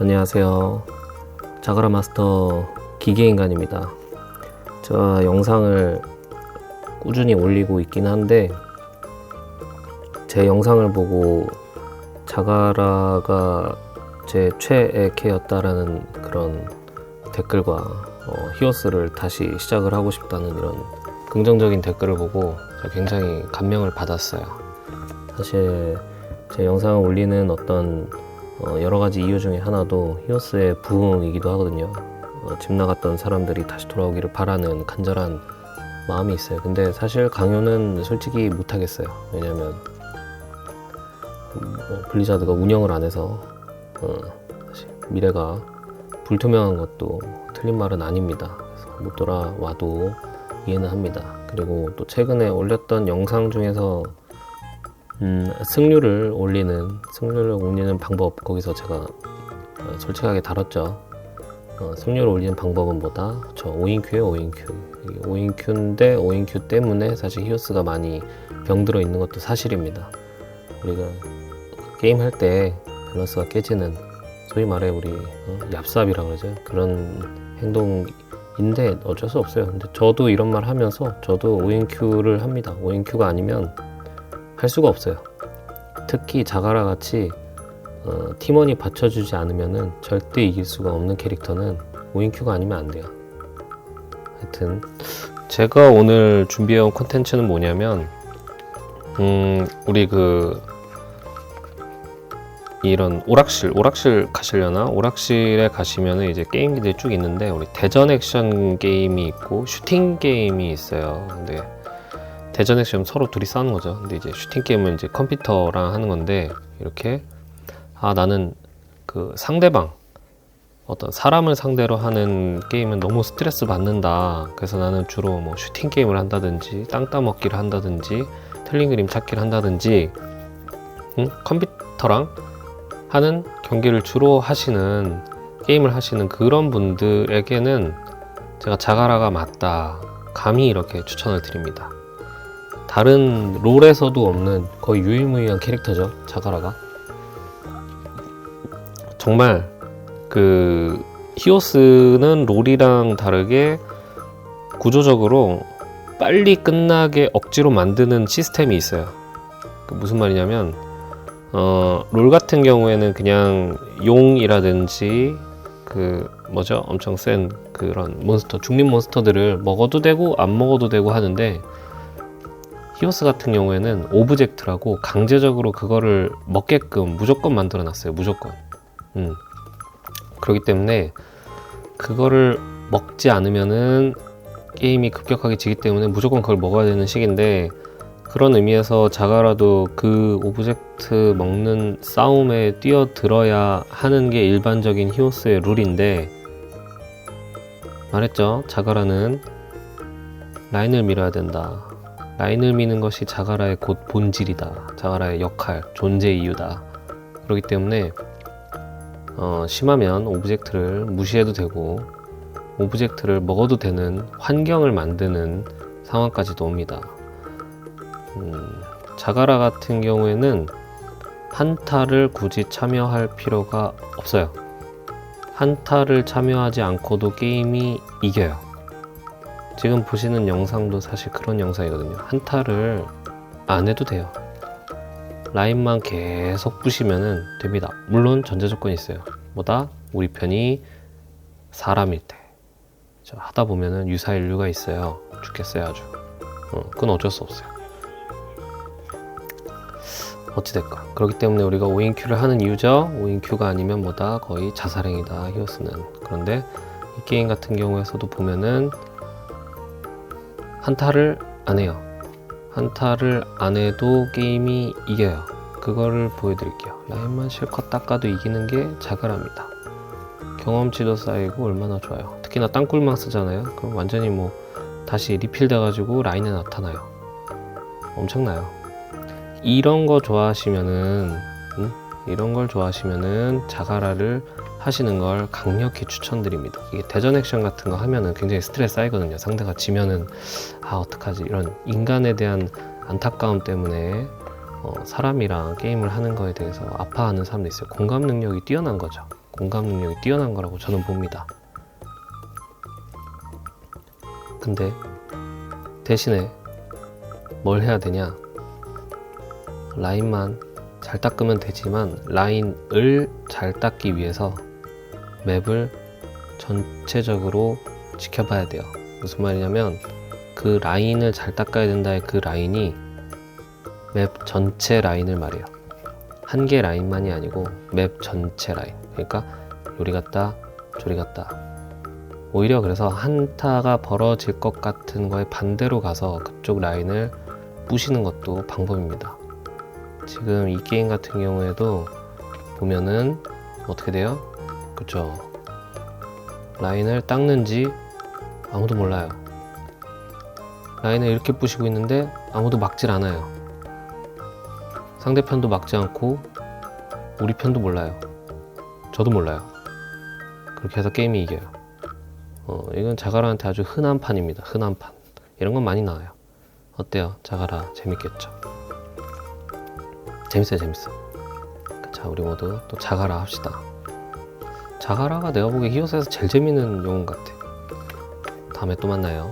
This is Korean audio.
안녕하세요. 자가라 마스터 기계인간입니다. 제가 영상을 꾸준히 올리고 있긴 한데, 제 영상을 보고 자가라가 제 최애 캐였다라는 그런 댓글과 어, 히오스를 다시 시작을 하고 싶다는 이런 긍정적인 댓글을 보고 굉장히 감명을 받았어요. 사실 제 영상을 올리는 어떤 어, 여러 가지 이유 중에 하나도 히오스의 부흥이기도 하거든요. 어, 집 나갔던 사람들이 다시 돌아오기를 바라는 간절한 마음이 있어요. 근데 사실 강요는 솔직히 못하겠어요. 왜냐면 음, 어, 블리자드가 운영을 안 해서 어, 미래가 불투명한 것도 틀린 말은 아닙니다. 그래서 못 돌아와도 이해는 합니다. 그리고 또 최근에 올렸던 영상 중에서 음, 승률을 올리는 승률을 올리는 방법 거기서 제가 어, 솔직하게 다뤘죠. 어, 승률을 올리는 방법은 뭐다? 저 5인큐에 5인큐. 5인큐인데 5인큐 때문에 사실 히오스가 많이 병들어 있는 것도 사실입니다. 우리가 게임 할 때 밸런스가 깨지는 소위 말해 우리 어, 얍삽이라 그러죠. 그런 행동인데 어쩔 수 없어요. 근데 저도 이런 말 하면서 저도 5인큐를 합니다. 5인큐가 아니면 할 수가 없어요. 특히 자가라 같이 어, 팀원이 받쳐주지 않으면은 절대 이길 수가 없는 캐릭터는 5인큐가 아니면 안 돼요. 하여튼 제가 오늘 준비해온 콘텐츠는 뭐냐면 음, 우리 그 이런 오락실 오락실 가시려나 오락실에 가시면은 이제 게임기들이 쭉 있는데 우리 대전 액션 게임이 있고 슈팅 게임이 있어요. 근데 대전 액션 서로 둘이 싸우는 거죠. 근데 이제 슈팅 게임은 이제 컴퓨터랑 하는 건데 이렇게 아 나는 그 상대방 어떤 사람을 상대로 하는 게임은 너무 스트레스 받는다. 그래서 나는 주로 뭐 슈팅 게임을 한다든지 땅 따먹기를 한다든지 틀린 그림 찾기를 한다든지 응? 컴퓨터랑 하는 경기를 주로 하시는 게임을 하시는 그런 분들에게는 제가 자가라가 맞다. 감히 이렇게 추천을 드립니다. 다른 롤에서도 없는 거의 유일무이한 캐릭터죠. 자가라가. 정말 그 히오스는 롤이랑 다르게 구조적으로 빨리 끝나게 억지로 만드는 시스템이 있어요. 그 무슨 말이냐면 어, 롤 같은 경우에는 그냥 용이라든지 그 뭐죠? 엄청 센 그런 몬스터, 중립 몬스터들을 먹어도 되고 안 먹어도 되고 하는데 히오스 같은 경우에는 오브젝트라고 강제적으로 그거를 먹게끔 무조건 만들어 놨어요. 무조건. 음. 그렇기 때문에 그거를 먹지 않으면은 게임이 급격하게 지기 때문에 무조건 그걸 먹어야 되는 식인데 그런 의미에서 자가라도 그 오브젝트 먹는 싸움에 뛰어들어야 하는 게 일반적인 히오스의 룰인데 말했죠 자가라는 라인을 밀어야 된다 라인을 미는 것이 자가라의 곧 본질이다 자가라의 역할 존재 이유다 그렇기 때문에 어, 심하면 오브젝트를 무시해도 되고 오브젝트를 먹어도 되는 환경을 만드는 상황까지도 옵니다. 음, 자가라 같은 경우에는 한타를 굳이 참여할 필요가 없어요. 한타를 참여하지 않고도 게임이 이겨요. 지금 보시는 영상도 사실 그런 영상이거든요. 한타를 안 해도 돼요. 라인만 계속 부시면 됩니다. 물론 전제 조건이 있어요. 뭐다? 우리 편이 사람일 때. 저 하다 보면은 유사인류가 있어요. 죽겠어요, 아주. 어, 그건 어쩔 수 없어요. 어찌됐건. 그렇기 때문에 우리가 5인큐를 하는 이유죠. 5인큐가 아니면 뭐다? 거의 자살행위다, 히오스는. 그런데 이 게임 같은 경우에서도 보면은 한타를 안 해요. 한타를 안 해도 게임이 이겨요. 그거를 보여드릴게요. 라인만 실컷 닦아도 이기는 게 자그랍니다. 경험치도 쌓이고 얼마나 좋아요. 특히나 땅굴망 쓰잖아요. 그럼 완전히 뭐 다시 리필 돼가지고 라인에 나타나요. 엄청나요. 이런 거 좋아하시면은 음? 이런 걸 좋아하시면은 자가라를 하시는 걸 강력히 추천드립니다. 이게 대전 액션 같은 거 하면은 굉장히 스트레스 쌓이거든요. 상대가 지면은 아 어떡하지 이런 인간에 대한 안타까움 때문에 어, 사람이랑 게임을 하는 거에 대해서 아파하는 사람도 있어요. 공감 능력이 뛰어난 거죠. 공감 능력이 뛰어난 거라고 저는 봅니다. 근데 대신에 뭘 해야 되냐? 라인만 잘 닦으면 되지만 라인을 잘 닦기 위해서 맵을 전체적으로 지켜봐야 돼요. 무슨 말이냐면 그 라인을 잘 닦아야 된다의 그 라인이 맵 전체 라인을 말해요. 한 개 라인만이 아니고 맵 전체 라인. 그러니까 요리 갔다 조리 갔다. 오히려 그래서 한타가 벌어질 것 같은 거에 반대로 가서 그쪽 라인을 부시는 것도 방법입니다. 지금 이 게임 같은 경우에도 보면은 어떻게 돼요? 그쵸? 라인을 닦는지 아무도 몰라요. 라인을 이렇게 부시고 있는데 아무도 막질 않아요. 상대편도 막지 않고 우리 편도 몰라요. 저도 몰라요. 그렇게 해서 게임이 이겨요. 어, 이건 자가라한테 아주 흔한 판입니다. 흔한 판. 이런 건 많이 나와요. 어때요? 자가라 재밌겠죠? 재밌어요, 재밌어. 자, 우리 모두 또 자가라 합시다. 자가라가 내가 보기에 히오스에서 제일 재밌는 용어 같아. 다음에 또 만나요.